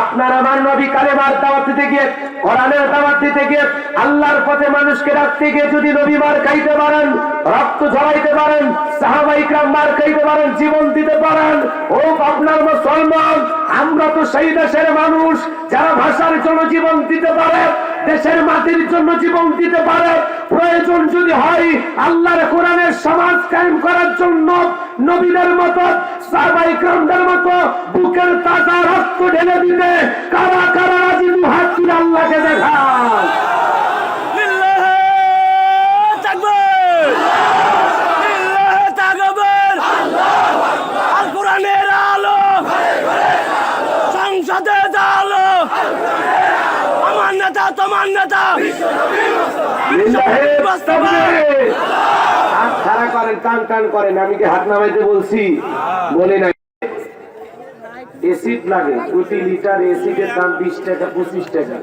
আপনার আমার নবী কালেমার দাওয়াত দিতে গিয়ে, কোরআনের দাওয়াত দিতে গিয়ে, আল্লাহর পথে মানুষকে রাখতে গিয়ে যদি নবী মার খাইতে পারেন, রক্ত ঝরাইতে পারেন সাহাবাইকরাম মার খাইতে পারেন, জীবন দিতে পারেন, ও আপনার মুসলমান, আমরা তো সেই দেশের মানুষ, যারা ভাষার জন্য জীবন দিতে পারে, দেশের মাটির জন্য জীবন দিতে পারে, প্রয়োজন যদি হয়, আল্লাহর কোরআনের সমাজ কায়েম করার জন্য নবীদের মতো সাহাবাইকরামদের মতো বুকের তাজা রক্ত ঢেলে দিতে কারা কারা রাজি হাত তুলে আল্লাহকে দেখায়? আমার নেতা তোমার নেতা। খাড়া করেন টান টান করেন আমি কি হাত নামাইতে বলছি? বলে নাই। এসিড লাগে প্রতি লিটার এসিডের দাম বিশ টাকা পঁচিশ টাকা।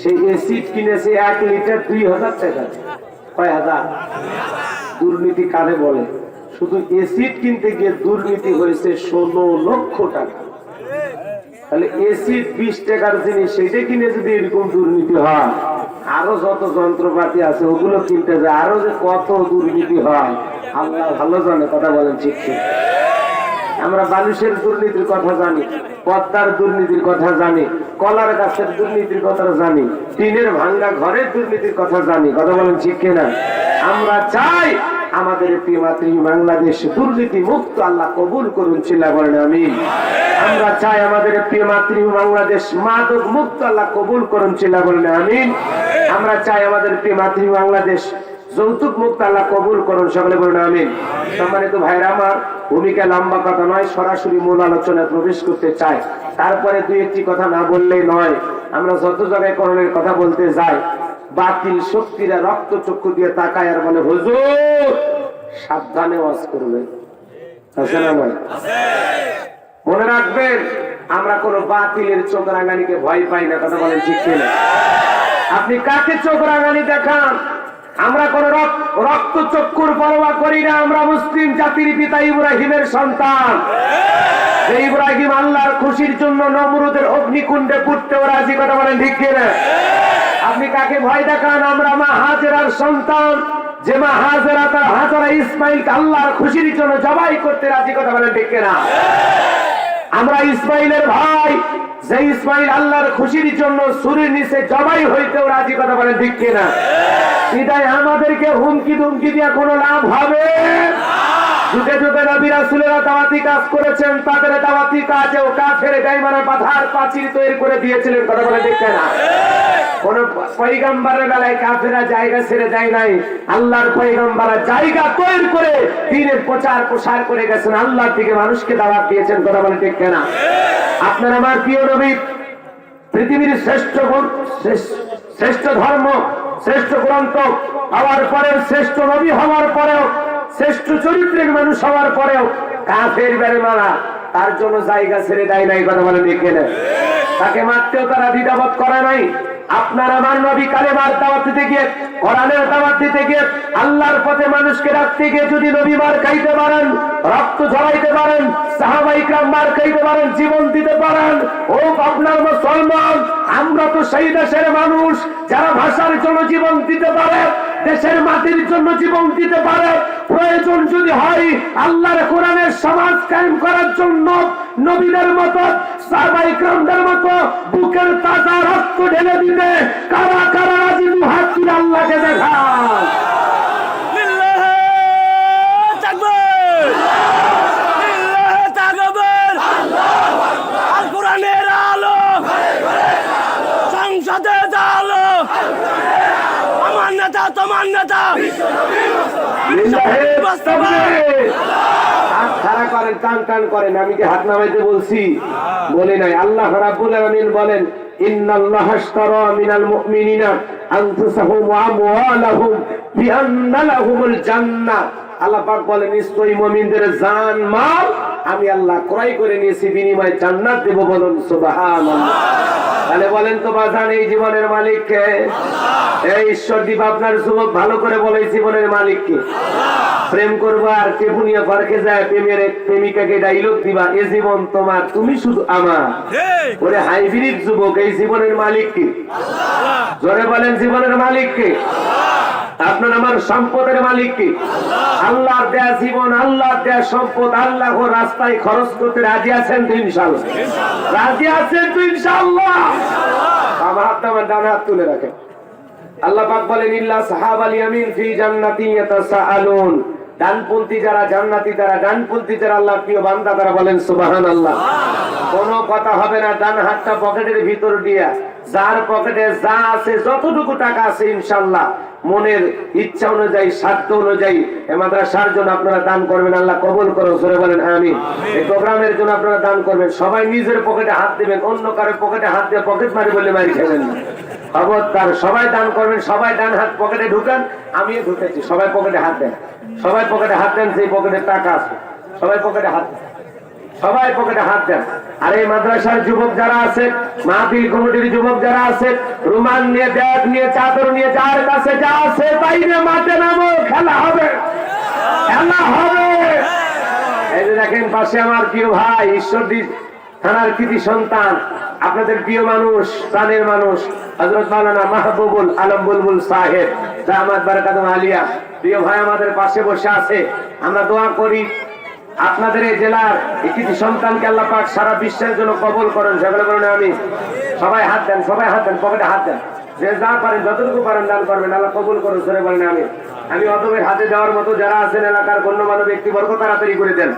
সেই এসিড কিনেছে এক লিটার দুই হাজার টাকা। কয় হাজার? দুর্নীতি কারে বলে? শুধু এসিড কিনতে গিয়ে দুর্নীতি হয়েছে ষোলো লক্ষ টাকা। তাহলে এসিড বিশ টাকার জিনিস সেটা কিনে যদি এরকম দুর্নীতি হয় আরও যত যন্ত্রপাতি আছে, ওগুলো কিনতে যায়। আরও যে কত দুর্নীতি হয়, আল্লাহ ভালো জানে, কথা বলেন ঠিক আমরা বালুশের দুর্নীতির কথা জানি, পদ্মার দুর্নীতির কথা জানি, কলার গাছের দুর্নীতির কথা জানি, টিনের ভাঙ্গা ঘরের দুর্নীতির কথা জানি, কথা বলেন ঠিক কিনা? আমরা চাই আমাদের প্রিয় মাতৃ বাংলাদেশ দুর্নীতি মুক্ত আল্লাহ কবুল করুন, চিল্লা বলেন আমি আমরা চাই আমাদের প্রিয় মাতৃ বাংলাদেশ মাদক মুক্ত আল্লাহ কবুল করুন, চিল্লা বলেন আমি আমরা চাই আমাদের প্রিয় মাতৃ বাংলাদেশ যৌতুক মুক্ত আল্লাহ কবুল করুন, সকলে বলুন আমিন। সম্মানিত ভাইরা আমার ভূমিকা লম্বা কথা নয়, সরাসরি মূল আলোচনায় প্রবেশ করতে চাই। তারপরে দুই একটি কথা না বললেই নয়, আমরা যত জায়গায় করণের কথা বলতে যাই, বাতিল শক্তিরা রক্ত চক্ষু দিয়ে তাকায় আর বলে, হুজুর, সাবধানে ওয়াজ করবে আছে না ভাই মনে রাখবেন, আমরা কোন বাতিলের চোখ রাঙানিকে ভয় পাই না, কথা বলেন ঠিক কিনা? আপনি কাকে চোখ রাঙানি দেখান? আমরা কোন রক্ত চক্ষুর পরোয়া করি না, আমরা মুসলিম জাতির পিতা ইব্রাহিমের সন্তান। ইব্রাহিম আল্লাহর খুশির জন্য নমরুদের অগ্নিকুণ্ডে পুড়তেও রাজি, কথা বলেন ঠিক কিনা? আপনি কাকে ভয় দেখান? আমরা মা হাজেরার সন্তান। যে মা হাজেরা, তার হাজরা ইসমাইলকে আল্লাহর খুশির জন্য জবাই করতে রাজি, কথা বলেন ঠিক কিনা? আমরা ইসমাইলের ভাই, যে ইসমাইল আল্লাহর খুশির জন্য সুরের নিচে জবাই হইতেও রাজি, কথা বলে ঠিক না বিদায় আমাদেরকে হুমকি ধুমকি দিয়ে কোনো লাভ হবে? যুগে যুগে নবী রাসূলেরা দাওয়াতি কাজ করেছেন, তাদের দাওয়াতি কাজে ও কাফের গাইমানের পাথার পাঁচিল তৈরি করে দিয়েছিলেন, কথা বলে ঠিক না কোন পৈগম্বরের বেলায় কাফেরা জায়গা ছেড়ে যায় নাই, আল্লাহর পৈগম্বরা জায়গা তৈরি করে দিনের প্রচার প্রসার করে গেছেন, আল্লাহর দিকে মানুষকে দাওয়াত দিয়েছেন, কথা বলে ঠিক না আপনার আমার প্রিয় নবী, পৃথিবীর শ্রেষ্ঠ শ্রেষ্ঠ- শ্রেষ্ঠ ধর্ম, শ্রেষ্ঠ গ্রন্থ হওয়ার পরেও, শ্রেষ্ঠ নবী হওয়ার পরেও শ্রেষ্ঠ চরিত্রের মানুষ হওয়ার পরেও কাফের বেড়ে মারা তার জন্য জায়গা ছেড়ে দেয় নাই, কথা বলে দেখে নেন। তাকে মারতেও তারা দ্বিধাবোধ করে নাই। আপনার আমার দাওয়াত দিতে গিয়ে, কোরআনের দাওয়াত দিতে গিয়ে, আল্লাহর পথে মানুষকে রাখতে গিয়ে যদি নবী মার খাইতে পারেন, রক্ত ঝরাইতে পারেন সাহাবাইকরাম মার খাইতে পারেন, জীবন দিতে পারেন, ও আপনার মুসলমান আমরা তো সেই দেশের মানুষ যারা ভাষার জন্য জীবন দিতে পারে, দেশের মাটির জন্য জীবন দিতে পারে। প্রয়োজন যদি হয়, আল্লাহর কোরআনের সমাজ কায়েম করার জন্য নবীদের মতো সাহাবাইকরামদের মতো বুকের তাজা রক্ত ঢেলে দিতে কারা কারা রাজি হাত আল্লাহকে দেখায় লিল্লাহে তাকবীর লিল্লাহে তাকবীর আল কোরআনের আলো সংসদে আলো আমার নেতা তোমার নেতা আমি আল্লাহ আল্লাহ আল্লাহ ক্রয় করে নিয়েছি বিনিময়ে জান্নাত দেব বলুন তাহলে বলেন, তো বাজান, এই জীবনের মালিক কে এই ঈশ্বরদীপ আপনার যুবক ভালো করে বলে জীবনের মালিক কে প্রেম করব আর কেপুনিয়া ঘরকে যায় প্রেমের এক প্রেমিকাকে ডাইলগ দিবা এ জীবন তোমার তুমি শুধু আমার। ঠিক ওরে হাইব্রিড যুবক এই জীবনের মালিক কি? জোরে বলেন জীবনের মালিক কে? আপনার আমার সম্পদের মালিক কি? আল্লাহ দেয়া জীবন আল্লাহ দেয়া সম্পদ আল্লাহ রাস্তায় খরচ করতে রাজি আছেন তো ইনশাল্লাহ রাজি আছেন তো ইনশাল্লাহ আমার হাত আমার ডান হাত তুলে রাখেন। আল্লাহ পাক বলেন ইল্লা সাহাবাল ইয়ামিন ফি জান্নাতি ইয়াতাসাআলুন। ডানপন্থী যারা জান্নাতি তারা ডানপন্থী যারা আল্লাহ প্রিয় বান্দা তারা বলেন সুবাহান আল্লাহ কোনো কথা হবে না ডান হাতটা পকেটের ভিতর দিয়া যার পকেটে যা আছে যতটুকু টাকা আছে ইনশাল্লাহ মনের ইচ্ছা অনুযায়ী সাধ্য অনুযায়ী এ মাদ্রাসার জন্য আপনারা দান করবেন। আল্লাহ কবুল করো জোরে বলেন আমি এই প্রোগ্রামের জন্য আপনারা দান করবেন। সবাই নিজের পকেটে হাত দিবেন অন্য কারও পকেটে হাত দিয়ে পকেট মারি বলে মারি খেলেন না। খবরদার সবাই দান করবেন সবাই ডান হাত পকেটে ঢুকান আমিও ঢুকেছি। সবাই পকেটে হাত দেন। সবাই পকেটে হাত দেন সেই পকেটে টাকা আছে সবাই পকেটে হাত দেন। সবাই পকেটে হাত দেন। আর এই মাদ্রাসার যুবক যারা আছে, মাহফিল কমিটির যুবক যারা আছে, রুমাল নিয়ে, ব্যাগ নিয়ে, চাদর নিয়ে, যার কাছে যা আছে, তাই নিয়ে মাঠে নামো, খেলা হবে। খেলা হবে। এই দেখেন পাশে আমার প্রিয় ভাই, ঈশ্বরদী থানার কৃতি সন্তান, আপনাদের প্রিয় মানুষ, প্রাণের মানুষ হজরত মাওলানা মাহবুবুল আলম বুলবুল সাহেব, জামাত বারাকাতুম আলিয়া। প্রিয় ভাই আমাদের পাশে বসে আছে, আমরা দোয়া করি আপনাদের এই জেলার একটি সন্তানকে আল্লাহ পাক সারা বিশ্বের জন্য কবল করেন। সেগুলো বলেন আমি, সবাই হাত দেন, সবাই হাত দেন, পকেটে হাত দেন। যে যা পারেন, যতটুকু পারেন দান করবেন। আল্লাহ কবুল করুন সরে বলেন আমি। আমি অতবের হাতে দেওয়ার মতো যারা আছেন, এলাকার গণ্যমান্য ব্যক্তিবর্গ তাড়াতাড়ি করে দেন।